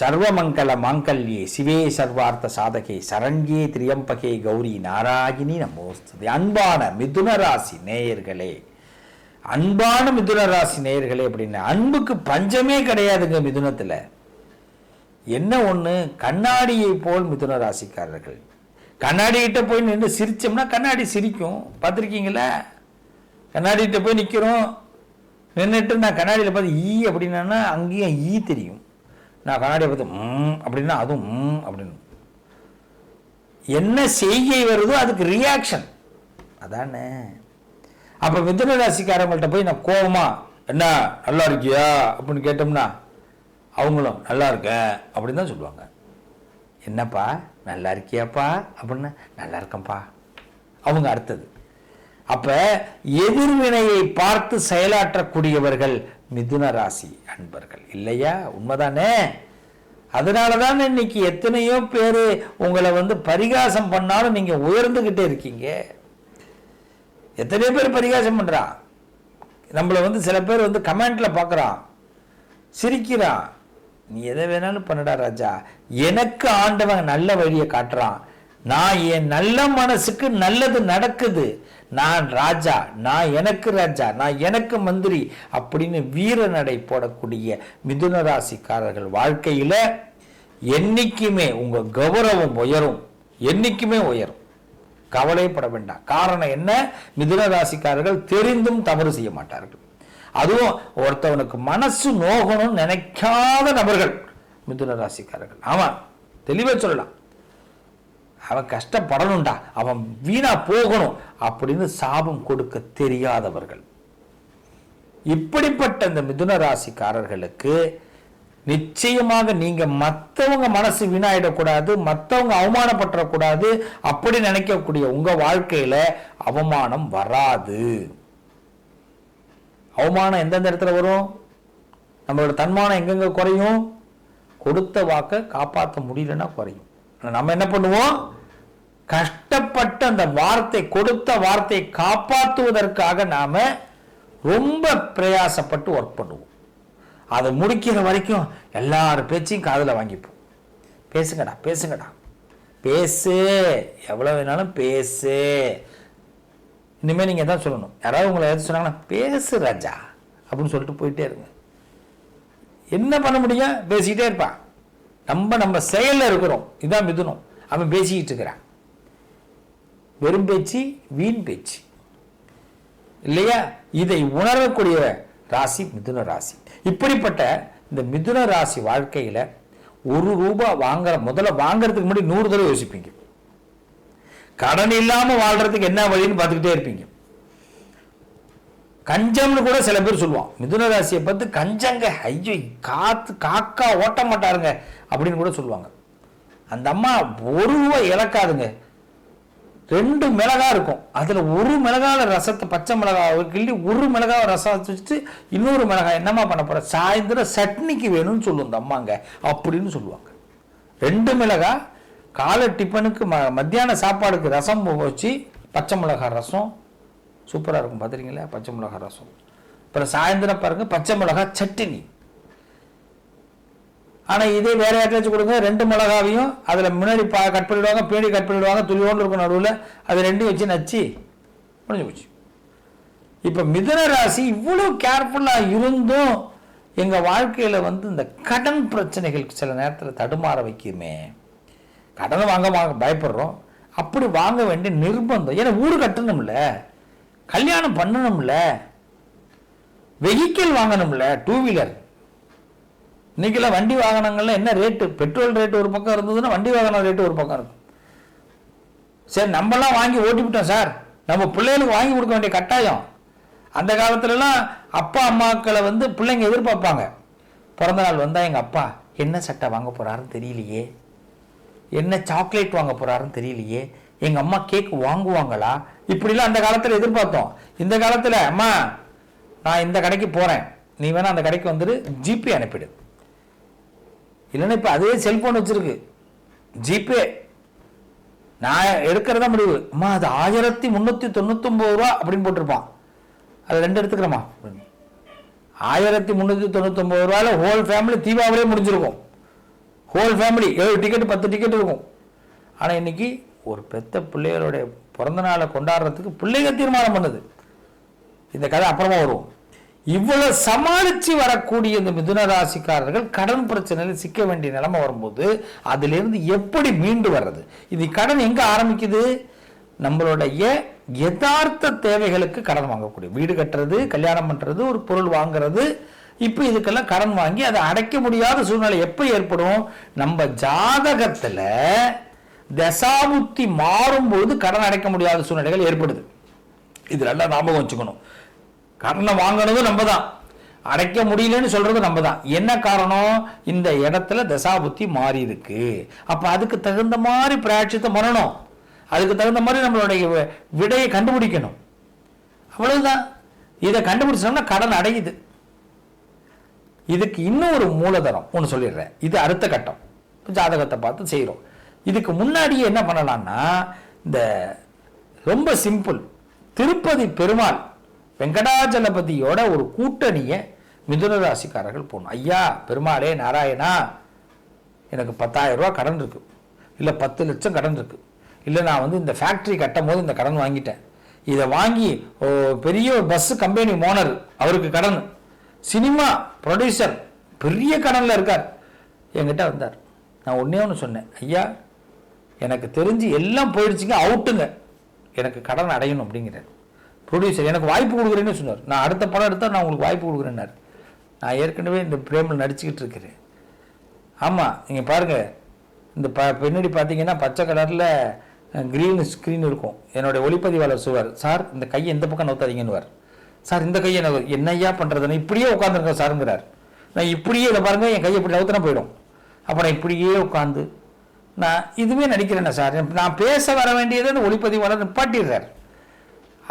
சர்வமங்கல மாங்கல்யே சிவே சர்வார்த்த சாதகே சரண்யே திரியம்பகே கௌரி நாராயணி நமோஸ்தது. அன்பான மிதுன ராசி நேயர்களே அன்பான மிதுன ராசி நேயர்களே அப்படின்னா அன்புக்கு பஞ்சமே கிடையாதுங்க மிதுனத்தில். என்ன ஒன்று கண்ணாடியை போல் மிதுன ராசிக்காரர்கள் கண்ணாடிகிட்ட போய் நின்று சிரித்தோம்னா கண்ணாடி சிரிக்கும். பார்த்துருக்கீங்களா? கண்ணாடிகிட்ட போய் நிற்கிறோம் நின்றுட்டு நான் கண்ணாடியில் பார்த்து ஈ அப்படின்னா அங்கேயும் ஈ தெரியும். நான் கண்ணாடியை பார்த்து ம் அப்படின்னா அதுவும் ம் அப்படின்னு. என்ன செய்கை வருதோ அதுக்கு ரியாக்ஷன் அதானே. அப்போ மிதுன ராசிக்காரங்கள்ட்ட போய் நான் கோபமா என்ன நல்லா இருக்கியா? அப்படின்னு கேட்டோம்னா அவங்களும் நல்லா இருக்கேன் அப்படின்னு தான் சொல்லுவாங்க. என்னப்பா நல்லா இருக்கியாப்பா? அப்படின்னு நல்லா இருக்கேன்ப்பா. அவங்க அடுத்தது. அப்போ எதிர்வினையை பார்த்து செயலாற்றக்கூடியவர்கள் மிதுன ராசி அன்பர்கள். இல்லையா? உண்மைதானே? அதனால தான் இன்னைக்கு எத்தனையோ பேர் உங்களை வந்து பரிகாசம் பண்ணாலும் நீங்கள் உயர்ந்துக்கிட்டே இருக்கீங்க. எத்தனையோ பேர் பரிகாசம் பண்ணுறான் நம்மளை வந்து சில பேர் வந்து கமெண்டில் பார்க்குறான் சிரிக்கிறான். நீ எதை வேணாலும் பண்ணடா ராஜா. எனக்கு ஆண்டவன் நல்ல வழியை காட்டுறான். நான் என் நல்ல மனசுக்கு நல்லது நடக்குது. நான் ராஜா நான் எனக்கு ராஜா நான் எனக்கு மந்திரி அப்படின்னு வீர நடை போடக்கூடிய மிதுன ராசிக்காரர்கள் வாழ்க்கையில என்னைக்குமே உங்க கௌரவம் உயரும். என்னைக்குமே உயரும். கவலைப்பட வேண்டாம். காரணம் என்ன? மிதுன ராசிக்காரர்கள் தெரிந்தும் தவறு செய்ய மாட்டார்கள். அதுவும் ஒருத்தவனுக்கு மனசு நோகணும்னு நினைக்காத நபர்கள் மிதுன ராசிக்காரர்கள். ஆமா தெளிவாக சொல்லலாம். அவன் கஷ்டப்படணும்டா அவன் வீணா போகணும் அப்படின்னு சாபம் கொடுக்க தெரியாதவர்கள். இப்படிப்பட்ட இந்த மிதுன ராசிக்காரர்களுக்கு நிச்சயமாக நீங்க மற்றவங்க மனசு வீணாயிடக்கூடாது மற்றவங்க அவமானப்பட்டுறக்கூடாது அப்படி நினைக்கக்கூடிய உங்க வாழ்க்கையில அவமானம் வராது. அவமானம் எந்தெந்த இடத்துல வரும்? நம்மளோட தன்மானம் எங்கெங்க குறையும்? கொடுத்த வாக்கை காப்பாற்ற முடியலன்னா குறையும். நம்ம என்ன பண்ணுவோம்? கஷ்டப்பட்டு அந்த வார்த்தை கொடுத்த வார்த்தையை காப்பாற்றுவதற்காக நாம் ரொம்ப பிரயாசப்பட்டு ஒர்க் பண்ணுவோம். அதை முடிக்கிற வரைக்கும் எல்லார் பேச்சையும் காதில் வாங்கிப்போம். பேசுங்கடா பேசுங்கடா. பேசு. எவ்வளோ வேணாலும் பேசு. இனிமேல் நீங்கள் தான் சொல்லணும். யாராவது உங்களை எதாவது சொன்னாங்கன்னா பேசு ராஜா அப்படின்னு சொல்லிட்டு போயிட்டே இருங்க. என்ன பண்ண முடியும்? பேசிக்கிட்டே இருப்பான் நம்ம நம்ம செயலில் இருக்கிறோம். இதான் மிதுனம். அவன் பேசிக்கிட்டு இருக்கிறான். வெறும் பேச்சு வீண் பேச்சு. இல்லையா? இதை உணரக்கூடிய ராசி மிதுன ராசி. இப்படிப்பட்ட இந்த மிதுன ராசி வாழ்க்கையில ஒரு ரூபாய் வாங்குற முதல்ல வாங்குறதுக்கு முன்னாடி நூறு தடவை யோசிப்பீங்க. கடன் இல்லாம வாழ்கிறதுக்கு என்ன வழின்னு பார்த்துக்கிட்டே இருப்பீங்க. கஞ்சம்னு கூட சில பேர் சொல்லுவான். மிதுன ராசியை பார்த்து கஞ்சங்க ஐயோ காத்து காக்கா ஓட்ட மாட்டாருங்க அப்படின்னு கூட சொல்லுவாங்க. அந்த அம்மா ஒரு ரூபா இழக்காதுங்க. ரெண்டு மிளகா இருக்கும். அதில் ஒரு மிளகாவில் ரசத்தை பச்சை மிளகாவை கிள்ளி ஒரு மிளகாவை ரசம் வச்சுட்டு இன்னொரு மிளகாய் என்னம்மா பண்ண போகிற சாயந்தரம் சட்னிக்கு வேணும்னு சொல்லும் இந்த அம்மாங்க அப்படின்னு சொல்லுவாங்க. ரெண்டு மிளகா காலை டிஃபனுக்கு ம மத்தியான சாப்பாடுக்கு ரசம் வச்சு பச்சை மிளகாய் ரசம் சூப்பராக இருக்கும் பார்த்துறீங்களா பச்சை மிளகாய் ரசம். அப்புறம் சாயந்தரம் பாருங்க பச்சை மிளகாய் சட்னி. ஆனால் இதே வேற யாருக்காச்சும் கொடுங்க ரெண்டு மிளகாவையும் அதில் முன்னாடி பா கட் பண்ணிடுவாங்க பின்னாடி கட் பண்ணிடுவாங்க துளியோண்டு இருக்கும் நடுவில் அது ரெண்டையும் வச்சு நச்சு முடிஞ்சு போச்சு. இப்போ மிதுன ராசி இவ்வளோ கேர்ஃபுல்லாக இருந்தும் எங்கள் வாழ்க்கையில் வந்து இந்த கடன் பிரச்சனைகள் சில நேரத்தில் தடுமாற வைக்குமே. கடனை வாங்க வாங்க பயப்படுறோம். அப்படி வாங்க வேண்டிய நிர்பந்தம். ஏன்னா ஊர் கட்டணும்ல. கல்யாணம் பண்ணணும்ல? வெஹிக்கிள் வாங்கணும்ல? டூ வீலர் இன்னைக்கெல்லாம் வண்டி வாகனங்கள்லாம் என்ன ரேட்டு பெட்ரோல் ரேட்டு ஒரு பக்கம் இருந்ததுன்னா வண்டி வாகனம் ரேட்டு ஒரு பக்கம் இருக்கும். சரி நம்மலாம் வாங்கி ஓட்டிவிட்டோம் சார். நம்ம பிள்ளைகளுக்கு வாங்கி கொடுக்க வேண்டிய கட்டாயம். அந்த காலத்துலலாம் அப்பா அம்மாக்களை வந்து பிள்ளைங்க எதிர்பார்ப்பாங்க. பிறந்த நாள் வந்தால் எங்கள் அப்பா என்ன சட்டை வாங்க போகிறாருன்னு தெரியலையே? என்ன சாக்லேட் வாங்க போகிறாருன்னு தெரியலையே? எங்கள் அம்மா கேக் வாங்குவாங்களா? இப்படிலாம் அந்த காலத்தில் எதிர்பார்த்தோம். இந்த காலத்தில் அம்மா நான் இந்த கடைக்கு போகிறேன் நீ வேணா அந்த கடைக்கு வந்துட்டு ஜிபே அனுப்பிடு. இல்லைன்னா இப்போ அதே செல்போன் வச்சிருக்கு. ஜிபே. நான் எடுக்கிறதா முடிவு. அம்மா அது ஆயிரத்தி முந்நூற்றி தொண்ணூத்தொம்பது ரூபா அப்படின்னு போட்டிருப்பான். அது ரெண்டு எடுத்துக்கிறோமா? ஆயிரத்தி முந்நூற்றி தொண்ணூத்தொம்பது ரூபாயில் ஹோல் ஃபேமிலி தீபாவளியே முடிஞ்சிருக்கும். ஹோல் ஃபேமிலி ஏழு டிக்கெட் பத்து டிக்கெட் இருக்கும். ஆனால் இன்னைக்கு ஒரு பெத்த பிள்ளைகளுடைய பிறந்த நாளை கொண்டாடுறதுக்கு பிள்ளைங்க தீர்மானம் பண்ணுது. இந்த கதை அப்புறமா வரும் இவ்வளவு சமாளிச்சு வரக்கூடிய இந்த மிதுன ராசிக்காரர்கள் கடன் பிரச்சனையில் சிக்க வேண்டிய நிலைமை வரும்போது அதிலிருந்து எப்படி மீண்டு வர்றது? இது கடன் எங்க ஆரம்பிக்குது? நம்மளுடைய யதார்த்த தேவைகளுக்கு கடன் வாங்கக்கூடிய வீடு கட்டுறது கல்யாணம் பண்றது ஒரு பொருள் வாங்குறது. இப்போ இதுக்கெல்லாம் கடன் வாங்கி அதை அடைக்க முடியாத சூழ்நிலை எப்போ ஏற்படும்? நம்ம ஜாதகத்தில் தசாபுத்தி மாறும்போது கடன் அடைக்க முடியாத சூழ்நிலைகள் ஏற்படுது. இது நல்லா ஞாபகம் வச்சுக்கணும். கடனை வாங்கினதும் நம்ம தான் அடைக்க முடியலன்னு சொல்றது நம்ம தான் என்ன காரணம்? இந்த இடத்துல தசாபுத்தி மாறி இருக்கு அப்ப அதுக்கு தகுந்த மாதிரி பிராட்சியத்தை பண்ணணும் அதுக்கு தகுந்த மாதிரி நம்மளுடைய விடையை கண்டுபிடிக்கணும். அவ்வளவுதான். இதை கண்டுபிடிச்சோம்னா கடன் அடையுது. இதுக்கு இன்னும் ஒரு மூலதனம் ஒன்று சொல்லிடுறேன். இது அடுத்த கட்டம். ஜாதகத்தை பார்த்து செய்கிறோம் இதுக்கு முன்னாடியே என்ன பண்ணலான்னா இந்த ரொம்ப சிம்பிள் திருப்பதி பெருமாள் வெங்கடாஜலபதியோட ஒரு கூட்டணியை மிதுன ராசிக்காரர்கள் போகணும் ஐயா பெருமாளே நாராயணா எனக்கு பத்தாயிரம் ரூபா கடன் இருக்கு. இல்லை பத்து லட்சம் கடன் இருக்கு. இல்லை நான் வந்து இந்த ஃபேக்ட்ரி கட்டும் போது இந்த கடன் வாங்கிட்டேன். இதை வாங்கி ஓ, பெரிய ஒரு பஸ் கம்பெனி ஓனர் அவருக்கு கடன். சினிமா ப்ரொடியூசர் பெரிய கடனில் இருக்கார். என்கிட்ட வந்தார். நான் ஒன்றே ஒன்று சொன்னேன். ஐயா எனக்கு தெரிஞ்சு எல்லாம் போயிடுச்சுங்க அவுட்டுங்க எனக்கு கடன் அடையணும் அப்படிங்கிறார். ப்ரொடியூசர் எனக்கு வாய்ப்பு கொடுக்குறேன்னு சொன்னார். நான் அடுத்த படம் எடுத்தால் நான் உங்களுக்கு வாய்ப்பு கொடுக்குறேன்னாரு. நான் ஏற்கனவே இந்த பிரேமில் நடிச்சுக்கிட்டு இருக்கிறேன். ஆமாம் நீங்கள் பாருங்கள் இந்த ப பின்னாடி பார்த்தீங்கன்னா பச்சை கலரில் க்ரீன் ஸ்க்ரீன் இருக்கும். என்னுடைய ஒளிப்பதிவாளர் சுவர் சார் இந்த கையை எந்த பக்கம் நோத்தாதீங்கன்னுவார். சார் இந்த கையை நான் என்னையா பண்ணுறதுன்னு இப்படியே உட்காந்துருக்கேன் சாருங்கிறார். நான் இப்படியே இதை பாருங்கள் என் கையை இப்படி நவுத்தினா போயிடும். அப்போ நான் இப்படியே உட்காந்து நான் இதுவே நடிக்கிறேன்னா சார். நான் பேச வர வேண்டியதை அந்த ஒளிப்பதிவாளர் நிப்பாட்டிடுறார்.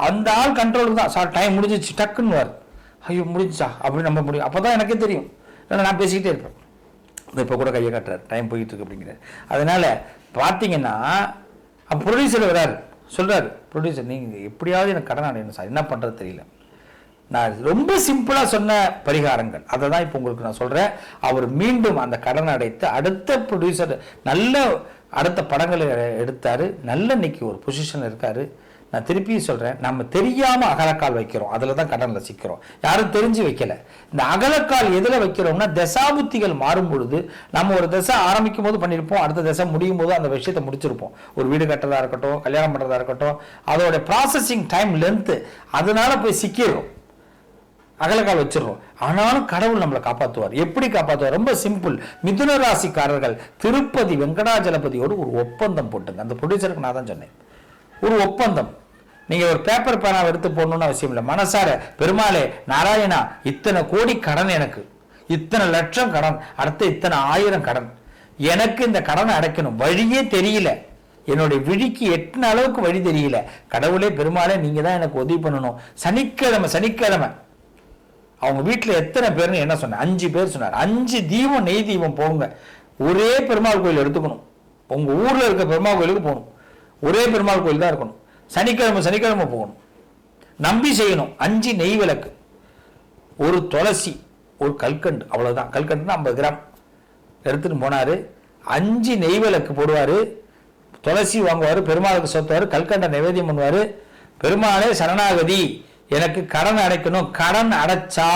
அந்த ஆள் கண்ட்ரோலுக்கு தான். சார் டைம் முடிஞ்சிச்சு. டக்குன்னு ஐயோ முடிஞ்சிச்சா? அப்படின்னு நம்ப முடியும் அப்போ தான் எனக்கே தெரியும். ஏன்னா நான் பேசிக்கிட்டே இருப்பேன். இப்போ கூட கையை காட்டுறாரு. டைம் போயிட்டு இருக்கு அப்படிங்கிறார். அதனால பார்த்தீங்கன்னா ப்ரொடியூசர் வராரு சொல்றாரு ப்ரொடியூசர் நீங்கள் எப்படியாவது எனக்கு கடன் அடையணும் சார். என்ன பண்ணுறது தெரியல. நான் ரொம்ப சிம்பிளாக சொன்ன பரிகாரங்கள். அதை தான் இப்போ உங்களுக்கு நான் சொல்கிறேன் அவர் மீண்டும் அந்த கடன் அடைத்து அடுத்த ப்ரொடியூசர் நல்ல அடுத்த படங்களை எடுத்தார். நல்ல இன்னைக்கு ஒரு பொசிஷன் இருக்கார். நான் திருப்பியும் சொல்கிறேன் நம்ம தெரியாமல் அகலக்கால் வைக்கிறோம். அதில் தான் கடனில் சிக்கிறோம் யாரும் தெரிஞ்சு வைக்கல. இந்த அகலக்கால் எதில் வைக்கிறோம்னா தசாபுத்திகள் மாறும் பொழுது நம்ம ஒரு தசை ஆரம்பிக்கும் போது பண்ணியிருப்போம் அடுத்த தசை முடியும் போது அந்த விஷயத்தை முடிச்சிருப்போம். ஒரு வீடு கட்டுறதா இருக்கட்டும் கல்யாணம் பண்ணுறதா இருக்கட்டும் அதோட ப்ராசஸிங் டைம் லென்த்து அதனால போய் சிக்கிடுறோம். அகலக்கால் வச்சிடுறோம். ஆனாலும் கடவுள் நம்மளை காப்பாற்றுவார் எப்படி காப்பாற்றுவார் ரொம்ப சிம்பிள் மிதுன ராசிக்காரர்கள் திருப்பதி வெங்கடாஜலபதியோடு ஒரு ஒப்பந்தம் போட்டுங்க. அந்த ப்ரொடியூசருக்கு நான் தான் சொன்னேன். ஒரு ஒப்பந்தம். நீங்கள் ஒரு பேப்பர் பேனாவை எடுத்து போடணும்னு அவசியம் இல்லை. மனசார பெருமாளே நாராயணா இத்தனை கோடி கடன் எனக்கு. இத்தனை லட்சம் கடன். அடுத்து இத்தனை ஆயிரம் கடன். எனக்கு இந்த கடனை அடைக்கணும். வழியே தெரியல. என்னுடைய விழிக்கு எட்டின அளவுக்கு வழி தெரியல. கடவுளே பெருமாளே நீங்கள் தான் எனக்கு உதவி பண்ணணும். சனிக்கிழமை சனிக்கிழமை. அவங்க வீட்டில் எத்தனை பேர்னு என்ன சொன்னேன் அஞ்சு பேர் சொன்னார். அஞ்சு தீபம் நெய் தீபம் போங்க. ஒரே பெருமாள் கோயில் எடுத்துக்கணும். உங்கள் ஊரில் இருக்க பெருமாள் கோயிலுக்கு போகணும். ஒரே பெருமாள் கோயில் தான் இருக்கணும். சனிக்கிழமை சனிக்கிழமை போகணும். நம்பி செய்யணும். அஞ்சு நெய் விளக்கு. ஒரு துளசி ஒரு கல்கண்டு அவ்வளோதான் கல்கண்டுனா ஐம்பது கிராம். எடுத்துகிட்டு போனார். அஞ்சு நெய் விளக்கு போடுவார். துளசி வாங்குவார் பெருமாளுக்கு சொத்துவார் கல்கண்டை நிவேதியம் பண்ணுவார். பெருமாளே சரணாகதி. எனக்கு கடன் அடைக்கணும் கடன் அடைச்சா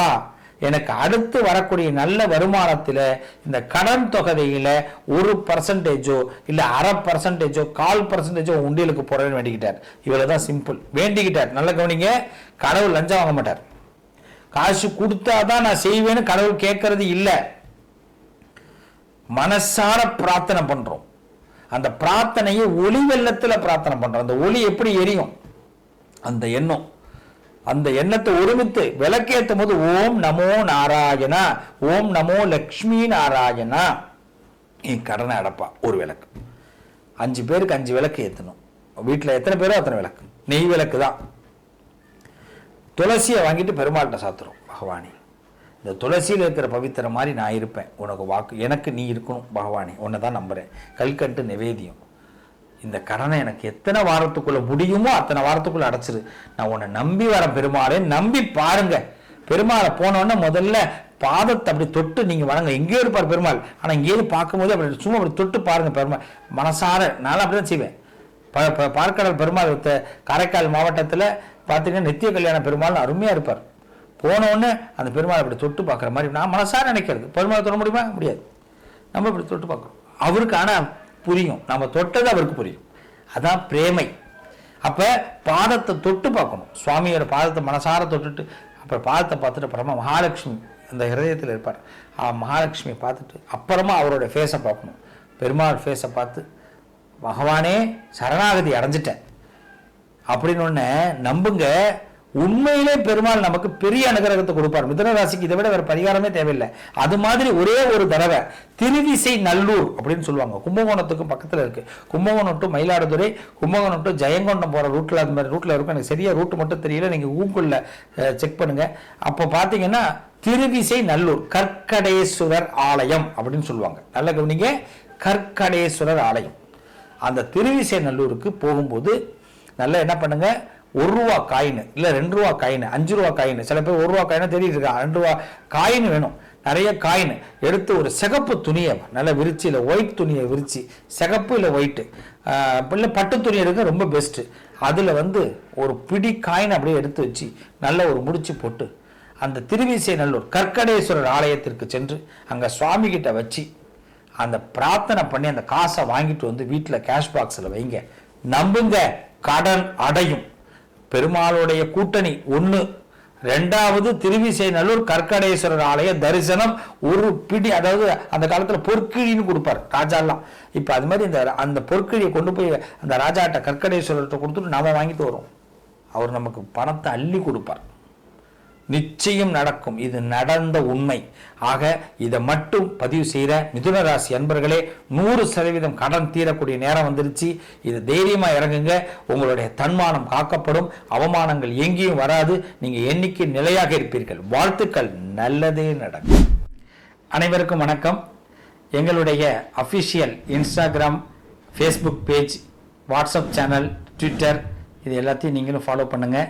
எனக்கு அடுத்து வரக்கூடிய நல்ல வருமானத்தில் இந்த கடன் தொகையில ஒரு பர்சன்டேஜோ இல்லை அரை பர்சன்டேஜோ கால் பர்சன்டேஜோ உண்டியலுக்கு போறேன்னு வேண்டிக்கிட்டார். இவ்வளவு தான் சிம்பிள் வேண்டிக்கிட்டார். நல்ல கவனிங்க. கடவுள் லஞ்சம் வாங்க மாட்டார். காசு கொடுத்தாதான் நான் செய்வேன்னு கடவுள் கேட்கறது இல்லை. மனசார பிரார்த்தனை பண்றோம். அந்த பிரார்த்தனையை ஒளி வெள்ளத்தில் பிரார்த்தனை பண்றோம். அந்த ஒளி எப்படி எரியும்? அந்த எண்ணம். அந்த எண்ணத்தை ஒருமித்து விளக்கேற்றும் போது ஓம் நமோ நாராயணா ஓம் நமோ லக்ஷ்மி நாராயணா. நீ கடனை அடப்பா ஒரு விளக்கு. அஞ்சு பேருக்கு அஞ்சு விளக்கு ஏற்றணும் வீட்டில் எத்தனை பேரோ அத்தனை விளக்கு. நெய் விளக்கு தான். துளசியை வாங்கிட்டு பெருமாள்கிட்ட சாத்துறோம் பகவானி. இந்த துளசியில் இருக்கிற பவித்திரம் மாதிரி நான் இருப்பேன். உனக்கு வாக்கு எனக்கு நீ இருக்கணும் பகவானி. உன்னை தான் நம்புறேன். கல்கட்டு நிவேதியம். இந்த கடனை எனக்கு எத்தனை வாரத்துக்குள்ள முடியுமோ அத்தனை வாரத்துக்குள்ள அடைச்சிரு. நான் உன்னை நம்பி வரேன் பெருமாளே நம்பி பாருங்க. பெருமாளை போனோடனே முதல்ல பாதத்தை அப்படி தொட்டு நீங்கள் வணங்க. எங்கேயோ இருப்பார் பெருமாள். ஆனால் இங்கேயிருந்து பார்க்கும்போது அப்படி சும்மா அப்படி தொட்டு பாருங்க பெருமாள். மனசார நானும் அப்படி தான் செய்வேன். ப ப- பார்க்கடல் பெருமாள் காரைக்கால் மாவட்டத்தில் பார்த்தீங்கன்னா நித்திய கல்யாண பெருமாள் அருமையாக இருப்பார். போனோடனே அந்த பெருமாள் அப்படி தொட்டு பார்க்குற மாதிரி நான் மனசார நினைக்கிறது. பெருமாள் தொட முடியுமா? முடியாது. நம்ம இப்படி தொட்டு பார்க்குறோம். அவருக்கு ஆனால் புரியும். நம்ம தொட்டது அவருக்கு புரியும். அதான் பிரேமை. அப்போ பாதத்தை தொட்டு பார்க்கணும். சுவாமியோட பாதத்தை மனசார தொட்டுட்டு அப்புறம் பாதத்தை பார்த்துட்டு அப்புறமா மகாலட்சுமி அந்த ஹிருதயத்தில் இருப்பார். ஆ, மகாலட்சுமியை பார்த்துட்டு அப்புறமா அவரோட ஃபேஸை பார்க்கணும். பெருமாள் ஃபேஸை பார்த்து பகவானே சரணாகதி அடைஞ்சிட்டேன் அப்படின்னு ஒன்று நம்புங்க உண்மையிலே பெருமாள் நமக்கு பெரிய அனுகிரகத்தை கொடுப்பார். மிதுன ராசிக்கு இதை விட வேற பரிகாரமே தேவையில்லை. அது மாதிரி ஒரே ஒரு தடவை திருவிசை நல்லூர் அப்படின்னு சொல்லுவாங்க. கும்பகோணத்துக்கு பக்கத்தில் இருக்கு. கும்பகோணம் டு மயிலாடுதுறை கும்பகோணம் டு ஜெயங்கொண்டம் போகிற ரூட்டில் அது மாதிரி ரூட்டில் இருக்கும். எனக்கு சரியா ரூட் மட்டும் தெரியல. நீங்கள் கூகுளில் செக் பண்ணுங்க. அப்போ பார்த்தீங்கன்னா திருவிசை நல்லூர் கற்கடேஸ்வரர் ஆலயம் அப்படின்னு சொல்லுவாங்க. நல்ல கவனிங்க. கற்கடேஸ்வரர் ஆலயம். அந்த திருவிசை நல்லூருக்கு போகும்போது நல்லா என்ன பண்ணுங்க? ஒரு ரூபா காயின் இல்லை ரெண்டு ரூபா காயின் அஞ்சு ரூபா காயின். சில பேர் ஒரு ரூபா காயினா தெரியுது இருக்கா ரெண்டு ரூபா காயின் வேணும். நிறைய காயின். எடுத்து ஒரு சிகப்பு துணியை நல்ல விரிச்சு இல்லை ஒயிட் துணியை விரிச்சு சிகப்பு இல்லை ஒயிட்டு இல்லை பட்டு துணி எடுக்க ரொம்ப பெஸ்ட்டு அதில் வந்து ஒரு பிடி காயின் அப்படியே எடுத்து வச்சு நல்ல ஒரு முடிச்சு போட்டு அந்த திருவிசை நல்லூர் கற்கடேஸ்வரர் ஆலயத்திற்கு சென்று அங்கே சுவாமி கிட்ட வச்சு அந்த பிரார்த்தனை பண்ணி அந்த காசை வாங்கிட்டு வந்து வீட்டில் கேஷ் பாக்ஸில் வைங்க. நம்புங்க கடன் அடையும். பெருமாளுடைய கூட்டணி ஒன்று ரெண்டாவது திருவிசை நல்லூர் கற்கடேஸ்வரர் ஆலய தரிசனம் ஒரு பிடி அதாவது அந்த காலத்தில் பொற்கிழின்னு கொடுப்பார் ராஜாலாம். இப்போ அது மாதிரி இந்த அந்த பொற்கிழியை கொண்டு போய் அந்த ராஜாட்ட கற்கடேஸ்வரர்கிட்ட கொடுத்துட்டு நாம் வாங்கிட்டு வரோம் அவர் நமக்கு பணத்தை அள்ளி கொடுப்பார். நிச்சயம் நடக்கும். இது நடந்த உண்மை. ஆக இதை மட்டும் பதிவு செய்கிற மிதுன ராசி அன்பர்களே நூறு சதவீதம் கடன் தீரக்கூடிய நேரம் வந்துருச்சு. இது தைரியமாக இறங்குங்க. உங்களுடைய தன்மானம் காக்கப்படும். அவமானங்கள் எங்கேயும் வராது. நீங்கள் எண்ணிக்கை நிலையாக இருப்பீர்கள்? வாழ்த்துக்கள். நல்லதே நடக்கும். அனைவருக்கும் வணக்கம். எங்களுடைய official Instagram Facebook page WhatsApp channel Twitter இது எல்லாத்தையும் நீங்களும் ஃபாலோ பண்ணுங்கள்